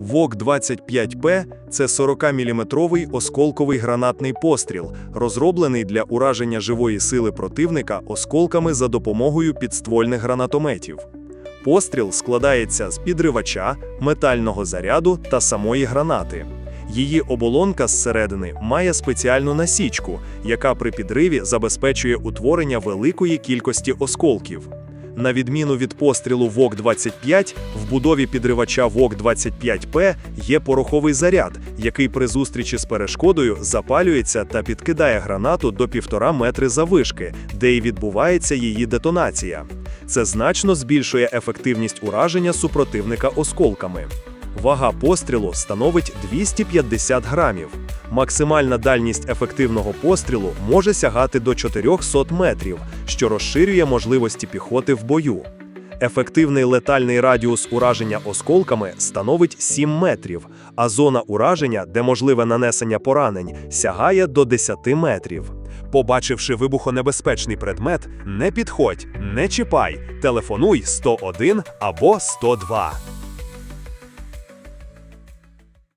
ВОК-25П – це 40-мм осколковий гранатний постріл, розроблений для ураження живої сили противника осколками за допомогою підствольних гранатометів. Постріл складається з підривача, метального заряду та самої гранати. Її оболонка зсередини має спеціальну насічку, яка при підриві забезпечує утворення великої кількості осколків. На відміну від пострілу ВОК-25, в будові підривача ВОК-25П є пороховий заряд, який при зустрічі з перешкодою запалюється та підкидає гранату до півтора метри завишки, де й відбувається її детонація. Це значно збільшує ефективність ураження супротивника осколками. Вага пострілу становить 250 грамів. Максимальна дальність ефективного пострілу може сягати до 400 метрів, що розширює можливості піхоти в бою. Ефективний летальний радіус ураження осколками становить 7 метрів, а зона ураження, де можливе нанесення поранень, сягає до 10 метрів. Побачивши вибухонебезпечний предмет, не підходь, не чіпай, телефонуй 101 або 102.